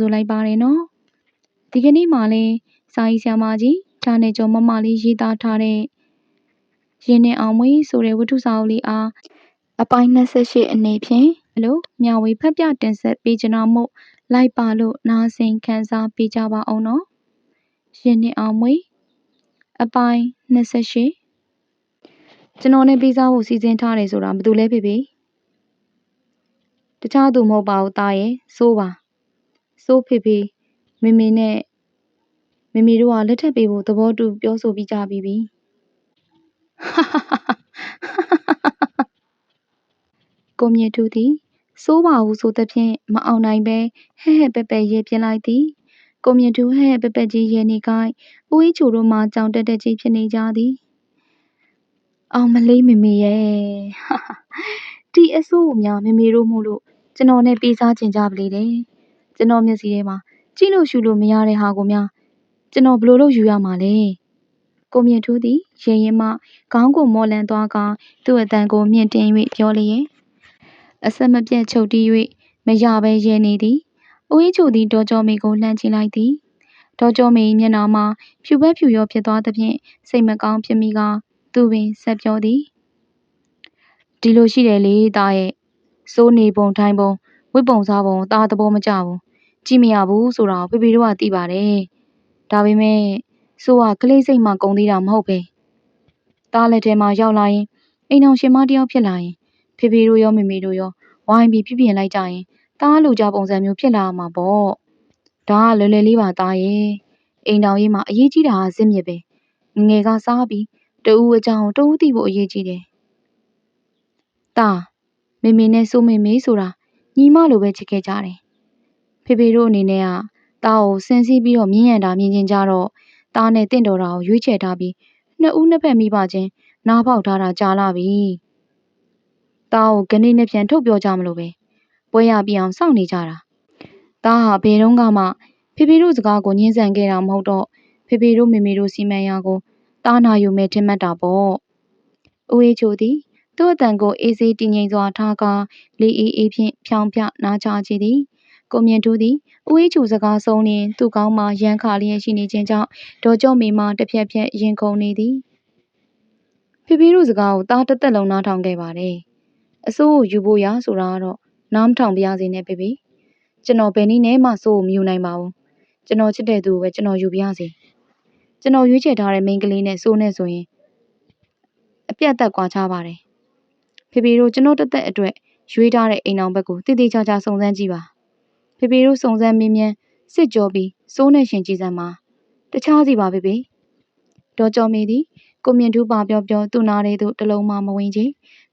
ဆိုလိုက်ပါရနော်။ဒီကနေ့မှလည်းစာရေးဆရာမကြီးဌာနေကျော်မမလေးရေးသားထားတဲ့ရင်းနှင်းအောင်မွေဆိုတဲ့ဝတ္ထုစာအုပ်လေးအားအပိုင်း28အနေဖြင့်လို့မျှဝေဖတ်ပြတင်ဆက်ပေးကြတော့မို့လိုက်ပါလို့နားဆင်ခန်းစားပေးကြပါအောင်နော်။ရင်းနှင်းအောင်မွေအပိုင်း28ကျွန်တော်နဲ့ပြီးစားဖို့စီစဉ်ထားတယ်ဆိုတာဘယ်သူလဲဖေဖေတခြားသူမဟုတ်ပါဘူးသားရဲ့စိုးပါ စိုးဖေဖေမေမေနဲ့မေမေတို့ကလက်ထပ်ပေးဖို့သဘောတူပြောဆိုပြီးကြပြီပြီကိုမြင့်သူသည်စိုးပါဟုဆိုသဖြင့်မအောင်နိုင်ပဲဟဲ့ဟဲ့ပက်ပက်ရေပြင်းလိုက်သည်ကိုမြင့်သူဟဲ့ဟဲ့ပက်ပက်ကြီးရေနေကိုင်းဦးကြီးချိုတို့မှကြောင်တက်တက်ကြီးဖြစ်နေကြသည်အောင်မလေးမေမေရဲ့ဒီအဆိုးများမေမေတို့မို့လို့ကျွန်တော်နဲ့ပေးစားချင်ကြပလေတယ် ကျွန်တော်မျက်စိထဲမှာကြည့်လို့ရှုလို့မရတဲ့ဟာကိုများကျွန်တော်ဘလို့လို့ယူရမှာလဲကိုမြင့်ထူးသည်ရေရင်မှခေါင်းကိုမော်လန်သွားကသူ့အတန်ကိုမြင့်တင်၍ပြောလျက်အဆက်မပြတ်ချုပ်တီး၍မရပဲရဲနေသည်ဦးကြီးချိုသည်ဒေါ်ကျော်မေကိုလှမ်းကြည့်လိုက်သည်ဒေါ်ကျော်မေမျက်နှာမှာဖြူဘက်ဖြူရောဖြစ်သွားသဖြင့်စိတ်မကောင်းဖြစ်မိကသူပင်ဆက်ပြောသည်ဒီလိုရှိတယ်လေသားရဲ့စိုးနေပုံထိုင်ပုံဝတ်ပုံစားပုံသားသဘောမကျဘူး ကြည့်မရဘူးဆိုတာဖေဖေတို့ကသိပါတယ်ဒါပေမဲ့စိုးကကလေးစိတ်မှကုံသေးတာမဟုတ်ပဲသားလက်ထဲမှာရောက်လာရင်အိမ်အောင်ရှင်မတယောက်ဖြစ်လာရင်ဖေဖေတို့ရောမေမေတို့ရောဝိုင်းပြီးပြပြလိုက်ကြရင်သားလူကြပုံစံမျိုးဖြစ်လာမှာပေါ့ဒါကလွယ်လွယ်လေးပါသားရဲ့အိမ်တော်ရေးမှာအရေးကြီးတာကစစ်မြစ်ပဲငငယ်ကစားပြီးတူဦးအကြောင်းတူဦးသိဖို့အရေးကြီးတယ်။ตาမေမေနဲ့စိုးမေမေဆိုတာညီမလိုပဲချစ်ခဲ့ကြတယ်။ ဖေဖေတို့အနေနဲ့ကတားကိုစင်စီးပြီးတော့မြင်းရံတာမြင်ချင်းကြတော့တားနဲ့တင့်တော်တာကိုရွေးချယ်ထားပြီးနှစ်ဦးနှစ်ဖက်မိပါချင်းနားပေါက်ထားတာကြာလာပြီ။တားကိုဂနေ့နဲ့ပြန်ထုတ်ပြောကြမလို့ပဲ။ပွဲရပြအောင်စောင့်နေကြတာ။တားဟာဘယ်တော့မှဖေဖေတို့စကားကိုညှင်းဆန်ခဲ့တာမဟုတ်တော့ဖေဖေတို့မေမေတို့စီမံရာကိုတားနာယူမဲ့ထင်မှတ်တာပေါ့။ဦးအေးချိုသည်သူ့အတန်ကိုအေးစေးတည်ငြိမ်စွာထားကာလေးအေးအေးဖြင့်ဖြောင်းပြနားချခြင်းသည်။ ကိုမြင့်ထူးသည်ဦးအေးချိုစကားဆုံးလျင်သူ့ကောင်းမှရန်ခါလျက်ရှိနေခြင်းကြောင့်ဒေါ်ကျော့မေမှတစ်ဖြက်ဖြက်ရင်ခုန်နေသည်။ဖေဖေတို့စကားကိုတားတသက်လုံးနားထောင်ခဲ့ပါတယ်။အစိုးကိုယူဖို့ရဆိုတာကတော့နားမထောင်ပြရစေနဲ့ဖေဖေ။ကျွန်တော်ဘယ်နည်းနဲ့မှစိုးကိုမယူနိုင်ပါဘူး။ကျွန်တော်ချစ်တဲ့သူကိုပဲကျွန်တော်ယူပြရစေ။ကျွန်တော်ရွေးချယ်ထားတဲ့မိန်းကလေးနဲ့စိုးနဲ့ဆိုရင်အပြတ်သက်ကွာခြားပါတယ်။ဖေဖေတို့ကျွန်တော်တသက်အတွက်ရွေးထားတဲ့အိမ်အောင်ဘက်ကိုတည်တည်ချာချာစုံစမ်းကြည့်ပါ။ ဖေဖေတို့စုံစမ်းမင်းမြန်စစ်ကြောပြီးစိုးနဲ့ရှင်ကြည်စမ်းပါ။တခြားစီပါဖေဖေ။ဒေါ်ကျော်မေသည်ကိုမြင့်ထူးပါပြောပြောသူ့နားလေးသို့တလုံးမှမဝင်ချေ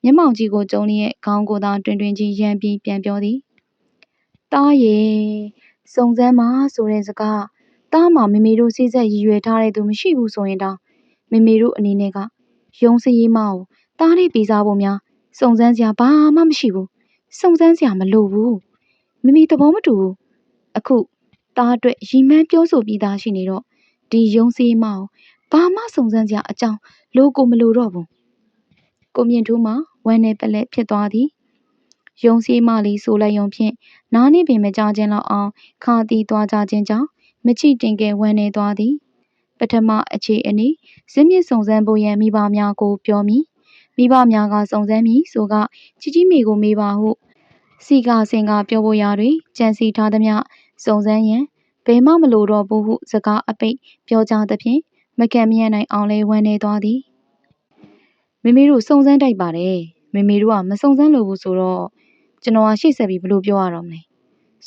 မျက်မှောင်ကြီးကိုကျုံလျက်ခေါင်းကိုသာတွင်တွင်ကြီးရမ်းပြီးပြန်ပြောသည်။တားရဲ့စုံစမ်းပါဆိုတဲ့စကားသားမှာမေမေတို့စိစက်ရည်ရွယ်ထားတဲ့သူမရှိဘူးဆိုရင်တောင်မေမေတို့အနေနဲ့ကရုံးစရေးမကိုသားလေးပေးစားဖို့များစုံစမ်းစရာဘာမှမရှိဘူးစုံစမ်းစရာမလိုဘူး မမေသဘောမတူဘူးအခုသားအတွက်ရီမန်းပြောဆိုပြီးသားရှိနေတော့ဒီရုံးစရေးမကိုဘာမှစုံစမ်းစရာအကြောင်းလိုကိုမလိုတော့ဘူးကိုမြင့်ထူးမှဝမ်းနဲ့ပလက်ဖြစ်သွားသည်ရုံးစည်းမလေးဆိုလိုက်ရုံဖြင့်နားနှင့်ပင်မကြခြင်းလောက်အောင်ခါတီးသွားကြခြင်းကြောင့်မချိတင်ကဲဝမ်းနေသွားသည် ပထမအခြေအနေဇင်းမြင့်စုံစမ်းဖို့ရန်မိဘများကိုပြောမိမိဘများကစုံစမ်းမိဆိုကជីជីမေကိုမေးပါဟု စီကစင်ကပြောဖို့ရာတွင်ကြံစီထားသမျှစုံစမ်းရန်ဘယ်မှမလိုတော့ဘူးဟုစကားအပိတ်ပြောကြသဖြင့်မကံမြတ်နိုင်အောင်လဲဝမ်းနေသွားသည်မိမိတို့စုံစမ်းတိုက်ပါတယ်မိမိတို့ကမစုံစမ်းလို့ဘူးဆိုတော့ကျွန်တော်ကရှေ့ဆက်ပြီးဘလို့ပြောရတော့မလဲ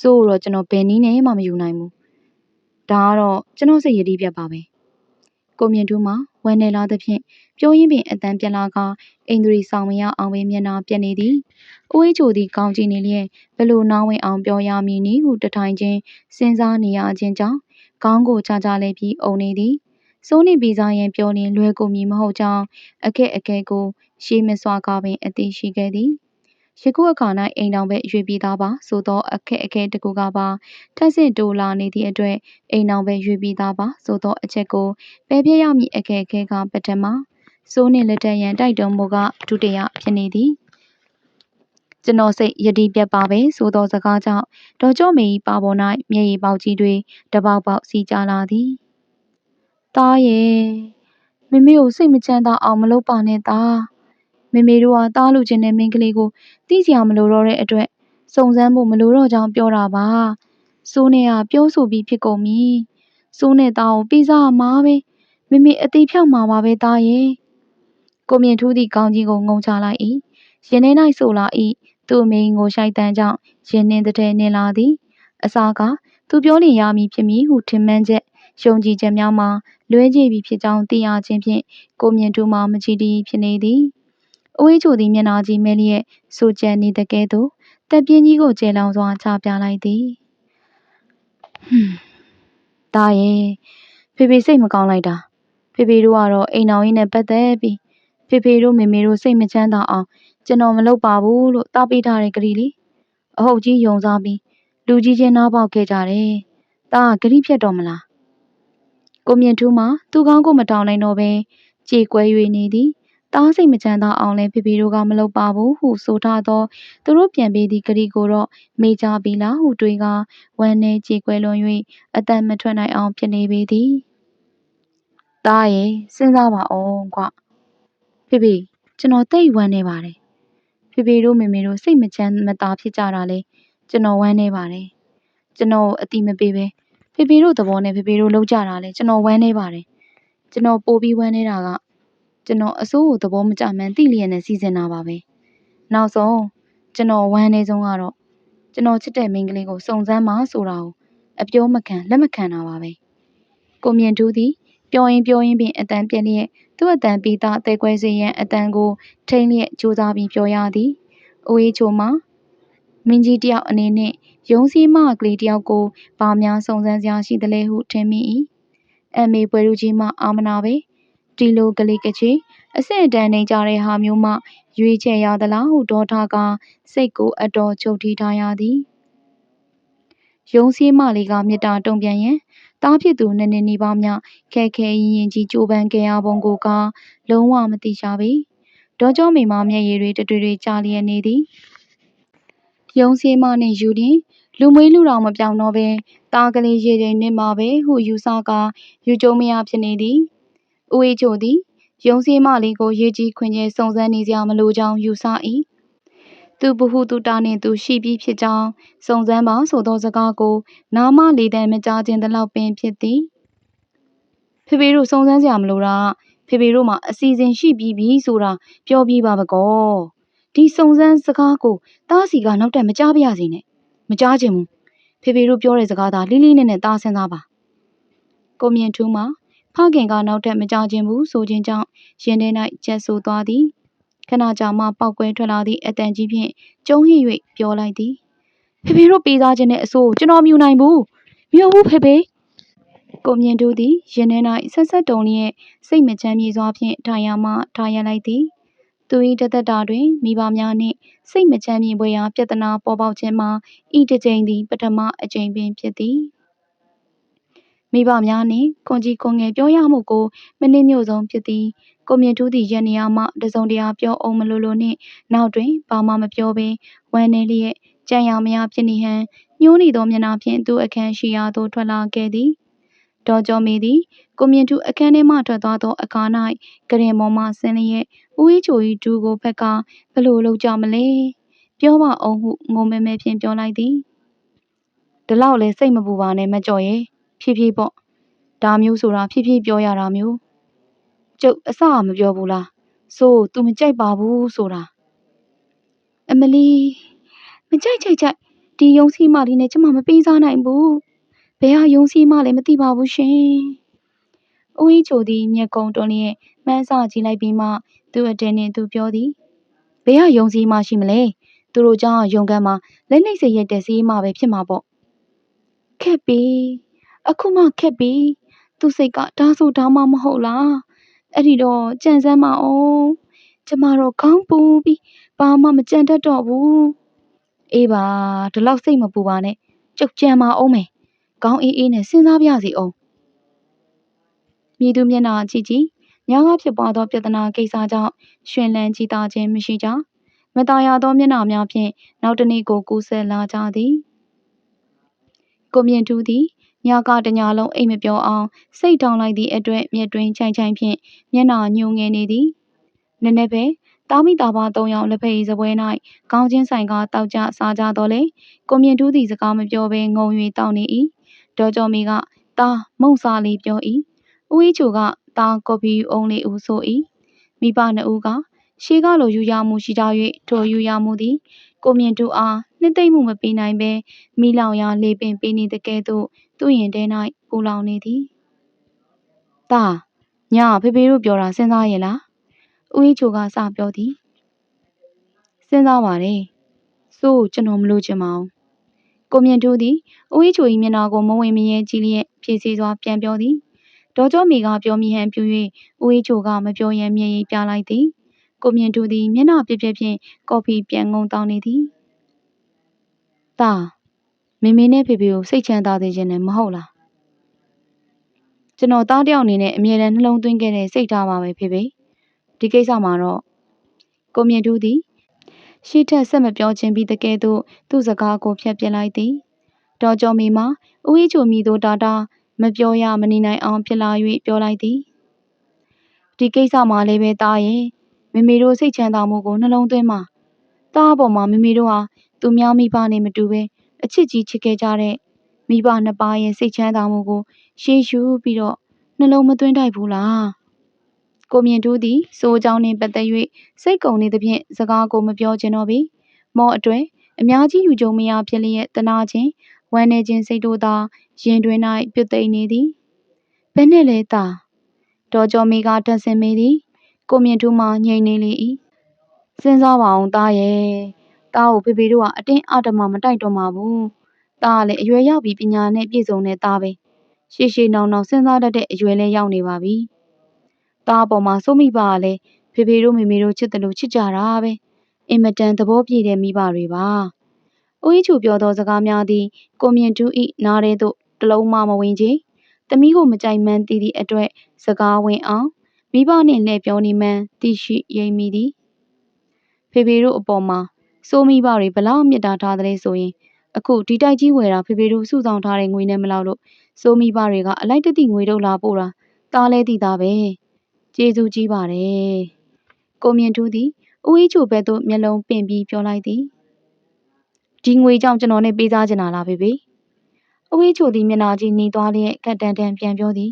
ဆိုတော့ကျွန်တော်ဘယ်နည်းနဲ့မှမယူနိုင်ဘူးဒါကတော့ကျွန်တော်စိတ်ရည်တည်ပြတ်ပါပဲကိုမြင့်ထူးမှာဝမ်းနေလာသဖြင့် ပြောရင်းပင်အတန်ပြန်လာကအိန္ဒြေဆောင်မရအောင်ပင်မျက်နှာပြက်နေသည်အဝေးချိုသည်ကောင်းကြည့်နေလျက်ဘလို့နောင်းဝင်အောင်ပြောရမည်နည်းဟုတထိုင်ချင်းစဉ်းစားနေရခြင်းကြောင့်ခေါင်းကိုချာချာလဲပြီးအုံနေသည်စိုးနေပြီးစားရင်ပြောရင်လွယ်ကိုမည်မဟုတ်ကြောင်းအခက်အခဲကိုရှေးမစွာကပင်အသိရှိခဲ့သည်ယခုအခါ၌အိမ်တော်ပဲရွေပြီးသားပါဆိုသောအခက်အခဲတကူကပါထက်ဆင့်တိုးလာနေသည့်အတွက်အိမ်တော်ပဲရွေပြီးသားပါဆိုသောအချက်ကိုပယ်ပြရမည့်အခက်အခဲကပထမ စိုးနှင့်လက်ထက်ရန်တိုက်တုံးမှုကဒုတိယဖြစ်နေသည်ကျွန်တော်စိတ်ယတိပြတ်ပါပဲဆိုသောစကားကြောင့်ဒေါ်ကျော့မေ၏ပါပေါ်၌မျက်ရည်ပေါက်ကြီးတွေတပေါက်ပေါက်စီးကြလာသည်။တားရဲ့မမေကိုစိတ်မချမ်းသာအောင်မလုပ်ပါနဲ့တား။မမေတို့ကတားလူချင်းတဲ့မိန်းကလေးကိုသိစရာမလိုတော့တဲ့အတွက်စုံစမ်းဖို့မလိုတော့ကြောင်းပြောတာပါ။စိုးနဲ့ကပြောဆိုပြီးဖြစ်ကုန်ပြီ။စိုးနဲ့သားကိုပေးစားမှာပဲ။မမေအသေးဖြောက်မှာပါပဲတားရဲ့။ ကိုမြင့်ထူးသည့်ကောင်းကြီးကိုငုံချလိုက်၏။ရင်ထဲ၌ဆိုလာ၏သူ့အမိန်ကိုရှိုက်တန်းကြောင့်ရင်နှင်းတဲ့နှင်းလာသည်အစားကသူပြောလင်ရမည်ဖြစ်မည်ဟုထင်မှန်းချက်ယုံကြည်ချက်များမှာလွဲကြည့်ပြီးဖြစ်ကြောင်းသိရခြင်းဖြင့်ကိုမြင့်တူမှမချီတီဖြစ်နေသည်အဝေးချိုသည်မျက်နာကြီးမဲလျက်ဆိုကြံနေတကဲ့သို့တက်ပြင်းကြီးကိုကျဲလောင်စွာချပြလိုက်သည်ဟွန်းဒါရဲ့ဖေဖေစိတ်မကောင်းလိုက်တာဖေဖေတို့ကတော့အိမ်တော်ကြီးနဲ့ပတ်သက်ပြီး ဖေဖေတို့မေမေတို့စိတ်မချမ်းသာအောင်ကျွန်တော်မလုပ်ပါဘူးလို့တားပေးထားတဲ့ကလေးလေအဟုတ်ကြီးယုံစားပြီးလူကြီးချင်းနားပေါက်ခဲ့ကြတယ်တားကဂရိဖြတ်တော်မလားကိုမြင့်ထူးမှသူကောင်းကိုမတောင်းနိုင်တော့ပဲကြေကွဲ၍နေသည်တားစိတ်မချမ်းသာအောင်လဲဖေဖေတို့ကမလုပ်ပါဘူးဟုဆိုထားသောသူတို့ပြန်ပေးသည့်ဂရီကိုတော့မေးကြပြီလားဟုတွေးကဝမ်းနေကြေကွဲလွန်၍အတန်မထွက်နိုင်အောင်ဖြစ်နေပေသည်တားရဲ့စဉ်းစားပါအောင်ကွ ဖေဖေကျွန်တော်တိတ်ဝမ်းနေပါတယ်ဖေဖေတို့မေမေတို့စိတ်မချမ်းမသာဖြစ်ကြတာလေကျွန်တော်ဝမ်းနေပါတယ်ကျွန်တော်အတိမပေးပဲဖေဖေတို့သဘောနဲ့ဖေဖေတို့လောက်ကြတာလေကျွန်တော်ဝမ်းနေပါတယ်ကျွန်တော်ပို့ပြီးဝမ်းနေတာကကျွန်တော်အစိုးကိုသဘောမကျမှန်းသိလျက်နဲ့စီစဉ်တာပါပဲနောက်ဆုံးကျွန်တော်ဝမ်းနေဆုံးကတော့ကျွန်တော်ချစ်တဲ့မိန်းကလေးကိုစုံစမ်းမှဆိုတာကိုအပြောမခံလက်မခံတာပါပဲကိုမြင့်ထူးသည် ပြောရင်ပြောရင်ပင်အတန်ပြက်လျက်သူ့အတန်ပြီးသားအသေးကွဲစေရန်အတန်ကိုထိမ့်လျက်ကြိုးစားပြီးပြောရသည်။အိုအေးချိုမှာမင်းကြီးတယောက်အနေနဲ့ယုံစည်းမကလေးတယောက်ကိုဘာများစုံစမ်းစရာရှိသလဲဟုထင်မိ၏။အမေပွဲလူကြီးမှအာမနာပဲ။ဒီလိုကလေးကချေအဆင့်အတန်းနေကြတဲ့ဟာမျိုးမှရွေးချယ်ရသလားဟုဒေါ်ထားကစိတ်ကိုအတော်ချုပ်ထိထားရသည်။ယုံစည်းမလေးကမေတ္တာတုံ့ပြန်ရန် တားဖြစ်သူ နှစ်နှစ်နီးပါးများခဲခဲရင်ရင်ကြီး ကြိုးပမ်းခဲ့ရပုံကိုကလုံးဝမသိကြပေ ဒေါ်ကျော်မိမမျက်ရည်တွေတတွေတွေကြာလျက်နေသည်ယုံစည်းမနှင့်ယူတင် လူမွေးလူတော်မပြောင်းတော့ပဲတားကလေး ရေတွေနစ်မှာပဲဟု ယူဆကယူကျုံမရဖြစ်နေသည် ဦးအေးချိုသည်ယုံစည်းမလေးကို ရေကြီးခွင်ကျဲစုံစမ်းနေစရာမလိုကြောင်း ယူဆ၏ သူဘဟုတုတာနှင့်သူရှိပြီးဖြစ်ကြောင်းစုံစမ်းပါဆိုသောစကားကို နာမလေးတန်မကြားခြင်းတလောက်ပင်ဖြစ်သည်ဖေဖေတို့စုံစမ်းစရာမလိုတာဖေဖေတို့မှာအစီအစဉ်ရှိပြီးပြီဆိုတာပြောပြီးပါဘကောဒီစုံစမ်းစကားကိုတားစီကနောက်တက်မကြားပါရစေနဲ့မကြားချင်ဘူးဖေဖေတို့ပြောတဲ့စကားသာလိလိနဲ့နဲ့တားဆင်းသားပါကိုမြင့်ထူးမှာဖခင်ကနောက်တက်မကြားခြင်းဘူးဆိုခြင်းကြောင့်ရင်ထဲ၌ချက်ဆိုသွားသည် ခဏကြာမှပောက်ကွဲထွက်လာသည့်အတန်ကြီးဖြင့်ကျုံဟစ်၍ပြောလိုက်သည်ဖေဖေတို့ပေးစားခြင်းနဲ့အဆိုးကျွန်တော်မြူနိုင်ဘူးမြူဘူးဖေဖေကိုမြင့်တို့သည်ရင်ထဲ၌ဆက်ဆက်တုံလျက်စိတ်မချမ်းမြေစွာဖြင့်ထိုင်ရမှထိုင်ရလိုက်သည်သူ၏တသက်တာတွင်မိဘများနှင့်စိတ်မချမ်းမြေပွဲရာပြဿနာပေါ်ပေါက်ခြင်းမှာဤတစ်ကြိမ်သည်ပထမအကြိမ်ပင်ဖြစ်သည်မိဘများနှင့်ခွန်ကြီးခွန်ငယ်ပြောရမှုကိုမနစ်မြို့ဆုံးဖြစ်သည် ကိုမြင့်ထူးသည့်ရန်နေရာမှတစုံတရာပြောအောင်မလိုလိုနှင့်နောက်တွင်ဘာမှမပြောဘဲဝမ်းနေလျက်ကြံရမရဖြစ်နေဟန်ညှိုးနေသောမျက်နှာဖြင့်သူ့အခန်းရှိရာသို့ထွက်လာခဲ့သည်ဒေါ်ကျော်မီသည်ကိုမြင့်ထူးအခန်းထဲမှထွက်သွားသောအခါ၌ကရင်ပေါ်မှဆင်းလျက်ဦးကြီးချိုကြီးဒူကိုဘက်ကဘလို့လောက်ကြမလဲပြောပါအောင်ဟုငုံမဲမဲဖြင့်ပြောလိုက်သည်ဒီလောက်လဲစိတ်မပူပါနဲ့မကြော်ရဲ့ဖြည်းဖြည်းပေါ့ဒါမျိုးဆိုတာဖြည်းဖြည်းပြောရတာမျိုး ကျုပ်အစမပြောဘူးလားဆိုသူမကြိုက်ပါဘူးဆိုတာအမလီမကြိုက်ကြိုက်ကြိုက်ဒီယုံစီမလေးနဲ့ကျမမပေးစားနိုင်ဘူးဘယ်ဟာယုံစီမလဲမသိပါဘူးရှင်။ဦးကြီးချိုသည်မျက်ကုံတွန်းလျက်မှန်းဆကြည့်လိုက်ပြီးမှသူ့အတင်းနှင့်သူပြောသည်ဘယ်ဟာယုံစီမရှိမလဲသူတို့ကြောင့်ယုံကန်းမှာလက်နှိပ်စေရတဲ့စီးမှပဲဖြစ်မှာပေါ့ခက်ပြီအခုမှခက်ပြီသူစိတ်ကဒါဆိုဒါမှမဟုတ်လား အဲ့ဒီတော့ကြံစမ်းပါအောင်ကျမတော့ခေါင်းပူပြီးဘာမှမကြံတတ်တော့ဘူးအေးပါဒီလောက်စိတ်မပူပါနဲ့ကြုတ်ကြံပါအောင်မယ်ခေါင်းအေးအေးနဲ့စဉ်းစားပြစီအောင်မြည်သူမျက်နှာကြည့်ကြည့်ညကဖြစ်ပွားသောပြဿနာကိစ္စကြောင့်ရှင်လန်းကြည်သာခြင်းမရှိကြမတရားသောမျက်နှာများဖြင့်နောက်တနေ့ကိုကူးဆက်လာကြသည်ကိုမြင့်သူသည် ညကတညာလုံးအိမ်မပြောအောင်စိတ်ထောင်လိုက်သည့်အတွက်မျက်တွင်ချိုင်ချိုင်ဖြင့်မျက်နှာညှိုငယ်နေသည်နည်းနည်းပဲတာမိတာပါသုံးယောက်လက်ဖက်ရည်စပွဲ၌ခေါင်းချင်းဆိုင်ကတောက်ကြစားကြတော့လေကိုမြင့်ထူးသည်စကားမပြောဘဲငုံ၍တောင်းနေ၏ဒေါ်ကျော်မီကတာမုံစားလေးပြော၏ဦးအေးချိုကတာကော်ဖီအုံးလေးဦးဆို၏မိဘနှစ်ဦးကရှေးကလိုယူရမှုရှိကြ၍ထိုယူရမှုသည်ကိုမြင့်ထူးအားနှစ်သိမ့်မှုမပေးနိုင်ဘဲမိလောင်ရာလေပင်ပေးနေတကဲ့သို့ သူ့ရင်ထဲ၌ပူလောင်နေသည်။တာညဖေဖေတို့ပြောတာစဉ်းစားရဲ့လား။ဦးအေးချိုကစပြောသည်။စဉ်းစားပါတယ်။စိုးကျွန်တော်မလို့ချင်ပါဘူး။ကိုမြင့်ထူးသည်ဦးအေးချို၏မျက်နှာကိုမဝင်မရဲကြည့်လျက်ဖြည့်စီစွာပြန်ပြောသည်။ဒေါ်ကျော်မီကပြောမိဟန်ပြူ၍ဦးအေးချိုကမပြောရန်မျက်ရည်ပြလိုက်သည်။ကိုမြင့်ထူးသည်မျက်နှာပြက်ပြက်ဖြင့်ကော်ဖီပြန်ငုံတောင်းနေသည်။တာ မေမေနဲ့ဖေဖေကိုစိတ်ချမ်းသာစေခြင်းနဲ့မဟုတ်လားကျွန်တော်သားတယောက်အနေနဲ့အမြဲတမ်းနှလုံးသွင်းခဲ့တဲ့စိတ်ထားပါပဲဖေဖေဒီကိစ္စမှာတော့ကိုမြင့်တူးသည်ရှေ့ထက်ဆက်မပြောခြင်းပြီးတကယ်သို့သူ့စကားကိုဖျက်ပစ်လိုက်သည်တော်ကျော်မီမှာဦးအေးချိုမီတို့တာတာမပြောရမနေနိုင်အောင်ဖြစ်လာ၍ပြောလိုက်သည်ဒီကိစ္စမှာလည်းပဲတားရဲ့မေမေတို့စိတ်ချမ်းသာမှုကိုနှလုံးသွင်းမှာတားအပေါ်မှာမေမေတို့ဟာသူများမိဘနဲ့မတူပဲ အချစ်ကြီးချစ်ခဲ့ကြတဲ့မိဘနှစ်ပါးရဲ့စိတ်ချမ်းသာမှုကိုရှေးရှုပြီးတော့နှလုံးမသွင်းတိုက်ဘူးလားကိုမြင့်တူးသည်စိုးအကြောင်းနှင့်ပတ်သက်၍စိတ်ကုံနေသဖြင့်စကားကိုမပြောချင်တော့ပေမော့အတွဲအများကြီးယူကြုံမရဖြစ်လျက်တနာခြင်းဝမ်းနေခြင်းစိတ်တို့သာရင်တွင်၌ပြုတ်သိမ့်နေသည်ဘယ်နဲ့လဲတာတော်ကျော်မီကတန်ဆင်မိသည်ကိုမြင့်တူးမှငြိမ်နေလေ၏စဉ်းစားပါအောင်သားရဲ့ တားကိုဖေဖေတို့ကအတင်းအဓမ္မမတိုက်တော့မှာဘူး။တားကလည်းအရွယ်ရောက်ပြီးပညာနဲ့ပြည့်စုံတဲ့သားပဲ။ရှေရှေနောင်နောင်စဉ်းစားတတ်တဲ့အရွယ်လည်းရောက်နေပါပြီ။တားအပေါ်မှာစိုးမိပါကလည်းဖေဖေတို့မေမေတို့ချစ်တယ်လို့ချစ်ကြတာပဲ။အင်မတန်သဘောပြည့်တဲ့မိဘတွေပါ။ဦးကြီးချူပြောသောစကားများသည်ကိုမြင့်တူဤနားထဲသို့တလုံးမှမဝင်ချေ။သမီးကိုမကြိုက်မှန်းသိသည့်အတွက်စကားဝင်အောင်မိဘနှင့်လည်းပြောနေမှန်းသိရှိရိပ်မိသည်။ဖေဖေတို့အပေါ်မှာ စိုးမိဘတွေဘလောက်မြစ်တာထားတဲ့ဆိုရင်အခုဒီတိုက်ကြီးဝယ်တာဖေဖေတို့စုဆောင်ထားတဲ့ငွေနဲ့မလောက်လို့စိုးမိဘတွေကအလိုက်တတိငွေထုတ်လာပို့တာတားလဲတည်တာပဲကျေးဇူးကြီးပါတယ်ကိုမြင့်ထူးသည်ဦးအေးချိုဘက်သို့မျက်လုံးပင့်ပြီးပြောလိုက်သည်ဒီငွေကြောင့်ကျွန်တော်နဲ့ပေးစားချင်တာလားဖေဖေဦးအေးချိုသည်မျက်နှာကြီးနှီးသွားလျက်ကတန်တန်ပြန်ပြောသည်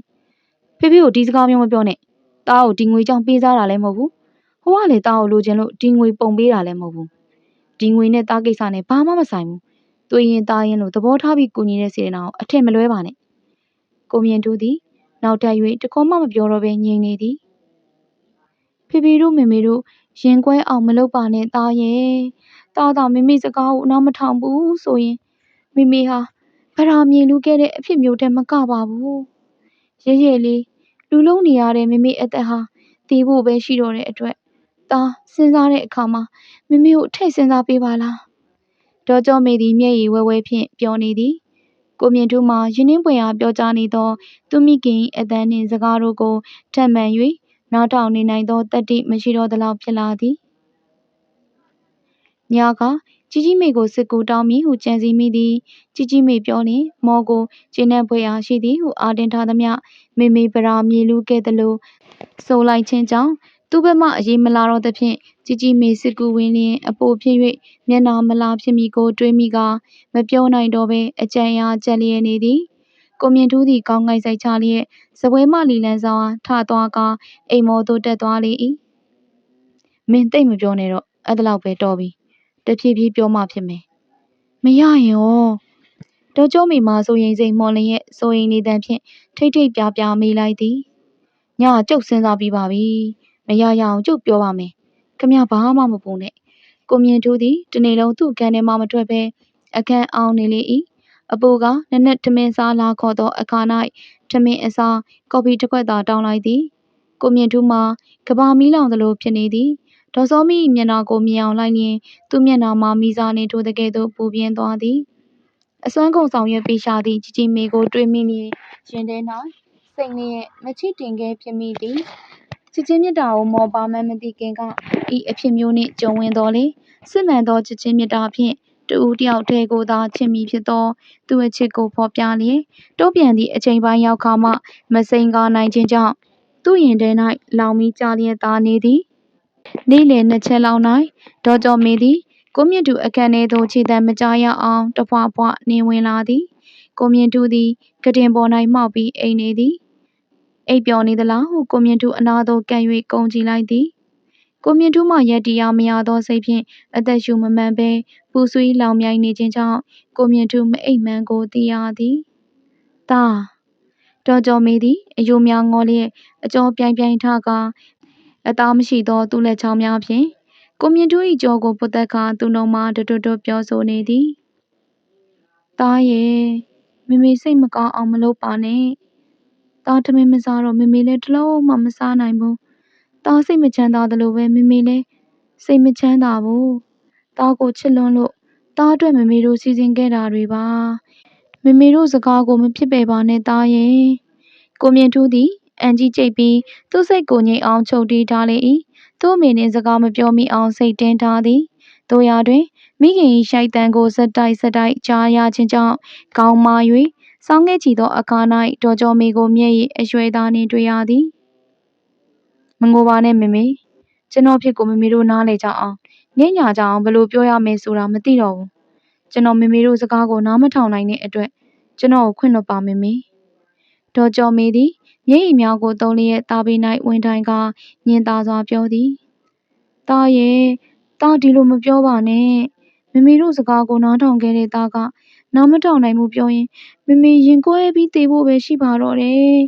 ဖေဖေကိုဒီစကားမျိုးမပြောနဲ့တားကိုဒီငွေကြောင့်ပေးစားတာလည်းမဟုတ်ဘူးဟိုကလေတားကိုလိုချင်လို့ဒီငွေပုံပေးတာလည်းမဟုတ်ဘူး ဒီငွေနဲ့သားကိစ္စနဲ့ဘာမှမဆိုင်ဘူး။သွေးရင်သားရင်လို့သဘောထားပြီးကူညီတဲ့စေတနာကိုအထင်မလွဲပါနဲ့။ကိုမြင့်တူသည်နောက်တက်၍တကောမှမပြောတော့ဘဲငြိမ်နေသည်။ဖေဖေတို့မေမေတို့ရင်ကွဲအောင်မလုပ်ပါနဲ့သားရဲ့။သားသာမိမိစကားကိုအနားမထောင်ဘူးဆိုရင်မိမိဟာဗရာမြင်လူခဲ့တဲ့အဖြစ်မျိုးတည်းမကပါဘူး။ရဲရဲလေးလူလုံးနေရတဲ့မိမိအသက်ဟာတည်ဖို့ပဲရှိတော့တဲ့အတွက် သားစဉ်းစားတဲ့အခါမှာမမေကိုထည့်စဉ်းစားပေးပါလားဒေါ်ကျော်မေသည်မျက်ရည်ဝဲဝဲဖြင့်ပြောနေသည်ကိုမြင့်ထူးမှရင်းနှင်းပွင့်အားပြောကြားနေသောသူမိခင်အတန်းနှင့်စကားတို့ကိုထပ်မံ၍နားထောင်နေနိုင်သောတတိမရှိတော့သလောက်ဖြစ်လာသည်ညကជីជីမေကိုစစ်ကူတောင်းမိဟုကြံစည်မိသည်ជីជីမေပြောလျင်မောကိုကျင်းတဲ့ဖွယ်အားရှိသည်ဟုအာတင်ထားသမျှမေမေပရာမြေလူကဲ့သို့ဆိုလိုက်ခြင်းကြောင့် သူ့ဘက်မှအရေးမလာတော့သဖြင့် ကြီးကြီးမေစစ်ကူဝင်လျင် အပိုဖြစ်၍မျက်နာမလာဖြစ်မိကို တွေးမိကမပြောနိုင်တော့ဘဲ အကြံရာကြက်လျက်နေသည် ကိုမြင့်ထူးသည်ကောင်းငိုက်ဆိုင်ချလျက်စပွဲမလီလန်းစွာ ထသွားကအိမ်မော်သို့ တက်သွားလေ၏မင်းတိတ်မပြောနဲ့တော့ အဲ့ဒါလောက်ပဲ တော်ပြီ တဖြည်းဖြည်း ပြောမှဖြစ်မယ် မရရင်ရော ဒေါ်ကျော်မီမဆိုရင်စိတ်မော်လျက်ဆိုရင်နေတဲ့ဖြင့် ထိတ်ထိတ်ပြပြမေးလိုက်သည်ညကျုပ်စဉ်းစားပြီးပါပြီ မရရအောင်ကျုပ်ပြောပါမယ်ခမဘာမှမပူနဲ့ကိုမြင့်ထူးသည်တနေ့လုံးသူ့အခန်းထဲမှမထွက်ဘဲအခန်းအောင်နေလေ၏အပူကနက်နက်ထမင်းစားလာခေါ်သောအခါ၌ထမင်းအစားကော်ဖီတစ်ခွက်သာတောင်းလိုက်သည်ကိုမြင့်ထူးမှာကဘာမီးလောင်သလိုဖြစ်နေသည်ဒေါ်စောမီမျက်နှာကိုမြင်အောင်လိုက်လျင်သူ့မျက်နှာမှာမိစားနေထိုးတဲ့ကဲ့သို့ပူပြင်းသွားသည်အစွမ်းကုန်ဆောင်ရွက်ပေးရှာသည့်ជីជីမေကို တွေးမိလျင်ရင်ထဲ၌စိတ်လျက်မချစ်တင်ခဲ့ဖြစ်မိသည် ချစ်ချင်းမြတ်တာကိုမော်ပါမှန်းမသိခင်ကဤအဖြစ်မျိုးနှင့်ကြုံဝင်တော်လေစစ်မှန်သောချစ်ချင်းမေတ္တာဖြင့်တဦးတယောက်တည်းကိုသာချစ်မိဖြစ်သောသူအချစ်ကိုဖော်ပြလျက်တုံ့ပြန်သည့်အချိန်ပိုင်းရောက်ခါမှမစိန်ကားနိုင်ခြင်းကြောင့်သူ့ရင်ထဲ၌လောင်မီကြလျက်သာနေသည်နေ့လယ်နှစ်ချက်လောက်၌ဒေါ်ကျော်မေသည်ကိုမြင့်သူအခန်းထဲသို့ခြေတံမကြားရအောင်တဖွာဖွာနေဝင်လာသည်ကိုမြင့်သူသည်ကတင်ပေါ်၌မှောက်ပြီးအိမ်နေသည် အိပ်ပျော်နေသလားဟုကိုမြင့်သူအနာသို့ကပ်၍ကုန်းကြည့်လိုက်သည်ကိုမြင့်သူမှရက်တရားမရသောစိတ်ဖြင့်အသက်ရှူမမှန်ဘဲပူဆွေးလောင်မြိုင်နေခြင်းကြောင့်ကိုမြင့်သူမအိပ်မှန်ကိုသိရသည်။ဒါတော်ကျော်မေသည်အယိုးများငေါလျက်အကျော်ပြိုင်ပြိုင်ထကာအသားမရှိသောသူ့လက်ချောင်းများဖြင့်ကိုမြင့်သူ၏ကြောကိုပုတ်သက်ခါသူနှုံမှတွတ်တွတ်ပြောဆိုနေသည်။သားရဲ့မမေစိတ်မကောင်းအောင်မလုပ်ပါနဲ့။ သားထမင်းမစားတော့မမေလည်းတစ်လုံးမှ မစားနိုင်ဘူး။သားစိတ်မချမ်းသာသလိုပဲမမေလည်း စိတ်မချမ်းသာဘူး။သားကိုချစ်လွန်းလို့ သားအတွက်မမေတို့ စီစဉ်ခဲ့တာတွေပါ။မမေတို့စကားကိုမဖြစ်ပယ်ပါနဲ့ သားရဲ့။ကိုမြင့်ထူးသည်အန်ကြီးကြိတ်ပြီး သူ့စိတ်ကိုငြိမ်အောင် ချုပ်တီးထားလေ၏။သူ့အမေနှင့် စကားမပြောမိအောင် စိတ်တင်းထားသည်။တို့ရာတွင် မိခင်၏ရှိုက်တံကိုဇက်တိုက်ဇက်တိုက် ကြားရခြင်းကြောင့် ခေါင်းမာ၍ စောင်းခဲ့ချီသောအခါ၌တော်ကျော်မေကိုမျက်ရည်အရွှဲသားနှင့်တွေ့ရသည်။မငိုပါနဲ့မမေကျွန်တော်ဖြစ်ကိုမမေတို့နားလေကြအောင်ညညာကြအောင်ဘယ်လိုပြောရမယ်ဆိုတာမသိတော့ဘူးကျွန်တော်မမေတို့စကားကိုနားမထောင်နိုင်တဲ့အတွက်ကျွန်တော်ကိုခွင့်လွှတ်ပါမမေဒေါ်ကျော်မေသည်မျက်ရည်များကိုသုံးလျက်တာပေ၌ဝင်ထိုင်ကညင်သာစွာပြောသည်တားရဲ့တားဒီလိုမပြောပါနဲ့ မမေတို့စကားကိုနားထောင်ခဲ့တဲ့သားကနားမထောင်နိုင်မှုပြောရင်မမေရင်ကွဲပြီးတေဖို့ပဲရှိပါတော့တယ်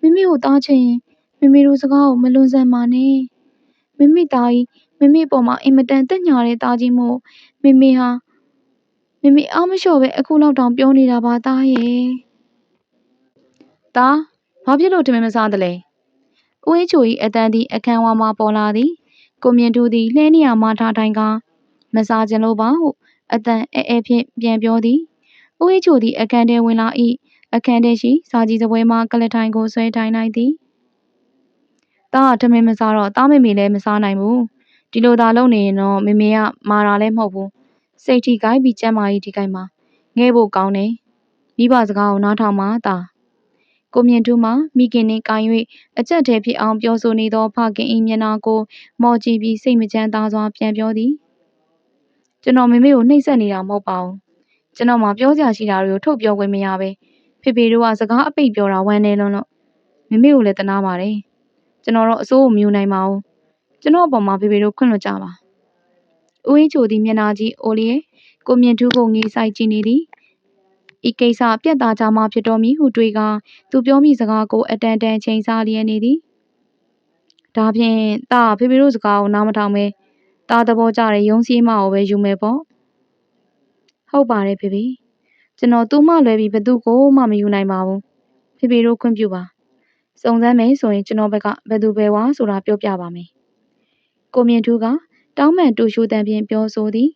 မမေကိုတားချင်ရင်မမေတို့စကားကိုမလွန်ဆန်ပါနဲ့မမေသားကြီးမမေပေါ်မှာအင်မတန်တက်ညာတဲ့သားကြီးမို့မမေဟာမမေအားမလျှော့ပဲအခုလောက်တောင်ပြောနေတာပါသားရဲ့သားဘာဖြစ်လို့ထမင်းမစားသလဲဦးအေးချို၏အတန်းသည်အခန်းဝါမှပေါ်လာသည်ကိုမြင့်သူသည်လှဲနေရမှထားထိုင်က မစားခြင်းလို့ပါဟုအတန်အဲအဲဖြင့်ပြန်ပြောသည်ဦးအေးချိုသည်အခန်းထဲဝင်လာ၏အခန်းထဲရှိစာကြီးစပွဲမှကလထိုင်ကိုဆွဲထိုင်လိုက်သည်တားထမင်းမစားတော့တားမေမေလည်းမစားနိုင်ဘူးဒီလိုသာလုပ်နေရင်တော့မေမေကမာတာလည်းမဟုတ်ဘူးစိတ်ထိကိုက်ပြီးကျမ်းမာကြီးထိကိုက်မှာငဲ့ဖို့ကောင်းတယ်မိဘစကားကိုနားထောင်ပါတာကိုမြင့်တူးမှမိခင်နှင့်ကိုင်၍အကြက်ထဲဖြစ်အောင်ပြောဆိုနေသောဖခင်၏မျက်နှာကိုမော်ကြည့်ပြီးစိတ်မချမ်းသာစွာပြန်ပြောသည် ကျွန်တော်မေမေကိုနှိပ်စက်နေတာမဟုတ်ပါဘူးကျွန်တော်မှပြောစရာရှိတာတွေကိုထုတ်ပြောခွင့်မရပဲဖေဖေတို့ကစကားအပိတ်ပြောတာဝမ်းနေလွန်းလို့မေမေကိုလည်းတနာပါတယ်ကျွန်တော်တော့အစိုးကိုမယူနိုင်ပါဘူးကျွန်တော်အပေါ်မှာဖေဖေတို့ခွင့်လွှတ်ကြပါ။ဦးအေးချိုသည်မျက်နှာကြီးအိုလျက်ကိုမြင့်ထူးကိုငေးဆိုင်ကြည့်နေသည်။ဤကိစ္စပြက်သားကြမှာဖြစ်တော်မူဟုတွေးကသူပြောမိစကားကိုအတန်တန်ချိန်စားလျက်နေသည်။ဒါဖြင့်တာဖေဖေတို့စကားကိုနားမထောင်ပဲ တာသဘောကျတဲ့ရုံးစည်းမကိုပဲယူမယ်ပေါ့။ဟုတ်ပါတယ်ဖေဖေ။ကျွန်တော်သူ့မှလွယ်ပြီးဘသူကိုမှမယူနိုင်ပါဘူး။ဖေဖေတို့ခွင့်ပြုပါ။စုံစမ်းမယ်ဆိုရင်ကျွန်တော်ဘက်ကဘယ်သူဘယ်ဝါဆိုတာပြောပြပါမယ်ကိုမြင့်ထူးကတောင်းပန်တူရှိုးတန်ဖြင့်ပြောဆိုသည်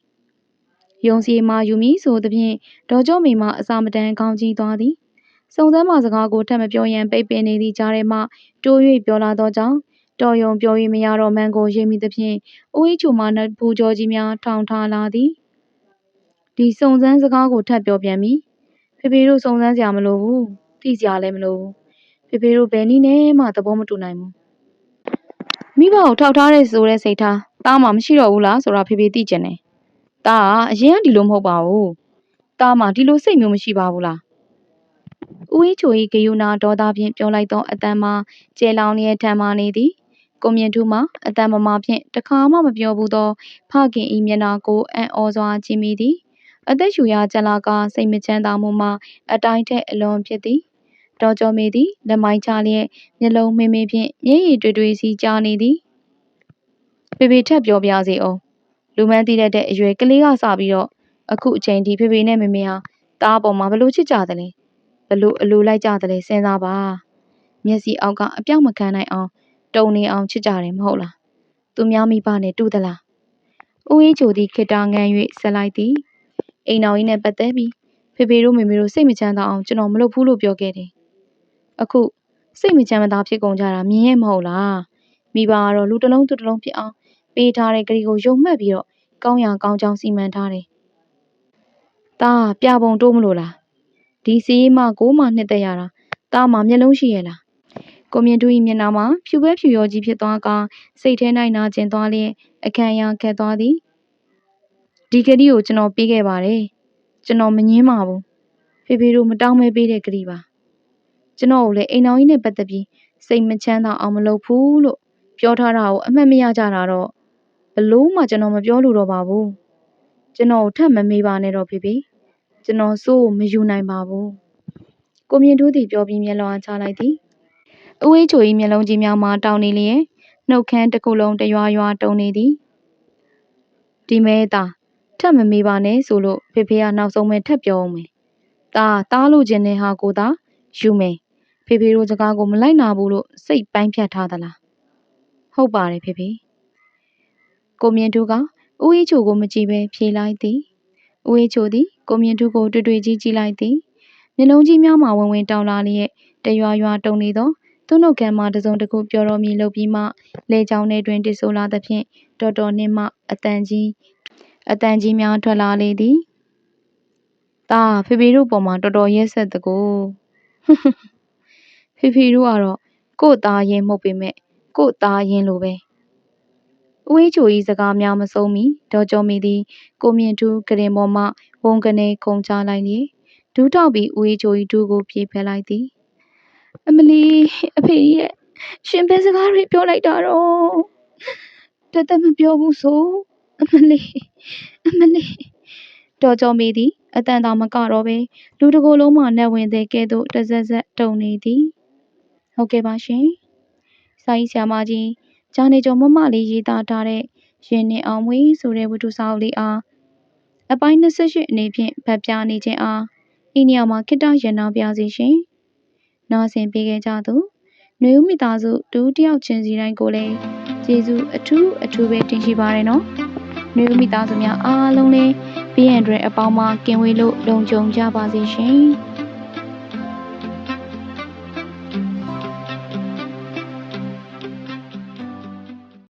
ယုံစီမာယူမီဆိုသဖြင့်ဒေါ်ကျော်မိမအစာမတန်ခေါင်းကြီးသွားသည်စုံစမ်းမစကားကိုထပ်မပြောရန်ပိတ်ပင်နေသည့်ကြားထဲမှတိုး၍ပြောလာသောကြောင့် တော်ယုံပြော၍မရတော့မှန်းကိုရိပ်မိသဖြင့်အိုးအိချိုမှနဘူကျော်ကြီးများထောင်ထားလာသည်ဒီစုံစမ်းစကားကိုထပ်ပြောပြန်ပြီဖေဖေတို့စုံစမ်းစရာမလိုဘူးသိစရာလည်းမလိုဘူးဖေဖေတို့ဘယ်နည်းနဲ့မှသဘောမတူနိုင်ဘူးမိဘကိုထောက်ထားတဲ့ဆိုတဲ့စိတ်ထားတားမှမရှိတော့ဘူးလားဆိုတာဖေဖေသိကျင်တယ်။တားကအရင်ကဒီလိုမဟုတ်ပါဘူး။တားမှဒီလိုစိတ်မျိုးမရှိပါဘူးလား။ဦးအေးချို၏ဂယုနာဒေါသဖြင့်ပြောလိုက်သောအတန်မှကျဲလောင်လျက်ထမ်းမှနေသည်။ ကိုမြင့်ထူးမှအတန်မမဖြင့်တခါမှမပြောဘူးသော ဖခင်၏မျက်နှာကိုအံ့ဩစွာကြည့်မိသည်။အသက်ရှူရာကျလာကစိတ်မချမ်းသာမှုမှအတိုင်းထက်အလွန်ဖြစ်သည်။တော်ကျော်မေသည်လက်မိုင်းချလျက်မျက်လုံးမင်းမင်းဖြင့်မျက်ရည်တွေတွေစီကြားနေသည်ဖေဖေထက်ပြောပြစေအောင်လူမန်းသိတတ်တဲ့အရွယ်ကလေးကစပြီးတော့အခုအချိန်ထိဖေဖေနဲ့မေမေဟာတားပေါ်မှာဘလို့ချစ်ကြသလဲဘလို့အလိုလိုက်ကြသလဲစဉ်းစားပါမျက်စိအောက်ကအပြောက်မခံနိုင်အောင် တုံနေအောင်ချစ်ကြတယ်မဟုတ်လားသူများမိဘနဲ့တူသလားဦးအေးချိုသည်ခိတာငန်း၍ဆက်လိုက်သည်အိမ်တော်ကြီးနဲ့ပတ်သက်ပြီးဖေဖေတို့မေမေတို့စိတ်မချမ်းသာအောင်ကျွန်တော်မလုပ်ဘူးလို့ပြောခဲ့တယ်အခုစိတ်မချမ်းမသာဖြစ်ကုန်ကြတာမြင်ရဲ့မဟုတ်လားမိဘကတော့လူတစ်လုံးသူတစ်လုံးဖြစ်အောင်ပေးထားတဲ့ကလေးကိုယုံမှတ်ပြီးတော့ကောင်းရာကောင်းကြောင်းစီမံထားတယ်။ဒါပြပုံတိုးမလို့လား။ဒီစီးမကိုမှနှစ်သက်ရတာ။ဒါမှမျက်လုံးရှိရဲ့လား။ ကိုမြင့်တူ၏မျက်နှာမှာဖြူပဲဖြူရောကြီးဖြစ်သွားကစိတ်ထဲ၌နာကျင်သွားလျက်အခမ်းအရာခက်သွားသည်။ဒီကတိကိုကျွန်တော်ပေးခဲ့ပါတယ်။ကျွန်တော်မငင်းပါဘူး။ဖေဖေတို့မတောင်းမဲပေးတဲ့ကတိပါ။ကျွန်တော်ကိုလည်းအိမ်တော်ကြီးနဲ့ပတ်သက်ပြီးစိတ်မချမ်းသာအောင်မလုပ်ဘူးလို့ပြောထားတာကိုအမှတ်မရကြတာတော့ဘလို့မှကျွန်တော်မပြောလို့တော့ပါဘူးကျွန်တော်ထပ်မမေးပါနဲ့တော့ဖေဖေကျွန်တော်စိုးကိုမယူနိုင်ပါဘူးကိုမြင့်ထူးသည်ပြောပြီးမျက်လုံးအားချလိုက်သည် အဝေးချို၏မျက်လုံးကြီးများမှာတောင်းနေလျက်နှုတ်ခမ်းတစ်ခုလုံးတရွာရွာတုံနေသည်ဒီမဲသားထပ်မမေးပါနဲ့ဆိုလို့ဖေဖေကနောက်ဆုံးပဲထပ်ပြောအောင်မယ်တာတားလို့ခြင်းနဲ့ဟာကိုသာယူမယ်ဖေဖေတို့စကားကိုမလိုက်နာဘူးလို့စိတ်ပိုင်းဖြတ်ထားသလားဟုတ်ပါတယ်ဖေဖေကိုမြင့်သူကဦးအေးချိုကိုမကြည့်ပဲဖြေလိုက်သည်ဦးအေးချိုသည်ကိုမြင့်သူကိုတွေ့တွေ့ကြီးကြည့်လိုက်သည်မျက်လုံးကြီးများမှဝင်ဝင်တောင်းလာလျက်တရွာရွာတုံနေသော သူ့နှုတ်ခမ်းမှတစုံတစ်ခုပျော်တော်မီလုပ်ပြီးမှလေချောင်းထဲတွင်တဆိုလာသဖြင့် တော်တော်နှင့်မှအတန်ကြီးအตန်ကြီးများ ထွက်လာလေသည်။ဒါဖေဖေတို့ပေါ်မှာ တော်တော်ရက်ဆက်တကူ။ဖေဖေတို့ကတော့ကို့သားရင်မှုတ်ပေမဲ့ကို့သားရင်လိုပဲ။ဦးအေးချိုဤစကားများမဆုံးမီဒေါ်ကျော်မီသည် ကိုမြင့်ထူးကရင်ပေါ်မှဝန်ကနေခုံချလိုက်လေဒူးတောက်ပြီးဦးအေးချိုဤဒူးကိုပြေးဖက်လိုက်သည်။ အမလီအဖေရဲ့ရှင်ဘယ်စကားတွေပြောလိုက်တာတော့တသက်မပြောဘူးဆိုအမလီအမလီတော်ကြောမီသည်အတန်သာမကတော့ပဲလူတကိုယ်လုံးမှနတ်ဝင်တဲ့ကဲ့သို့တဆက်ဆက်တုံနေသည်ဟုတ်ကဲ့ပါရှင်စာရေးဆရာမကြီးဂျာနေကျော်မမလေးရေးသားထားတဲ့ရင်နှင်အောင်မွေဆိုတဲ့ဝတ္ထုစာအုပ်လေးအားအပိုင်း28အနေဖြင့်ဗတ်ပြနေခြင်းအားဤနေရာမှာခိတ္တရဏပြစီရှင် နားဆင်ပေးခဲ့ကြသူနှွေဦးမိသားစုတူတယောက်ချင်းစီတိုင်းကိုလည်းကျေးဇူးအထူးအထူးပဲတင်ရှိပါရနော်။နှွေဦးမိသားစုများအားလုံးလည်းဘေးရန်တွေအပေါင်းမှကင်ဝေးလို့လုံခြုံကြပါစေရှင်။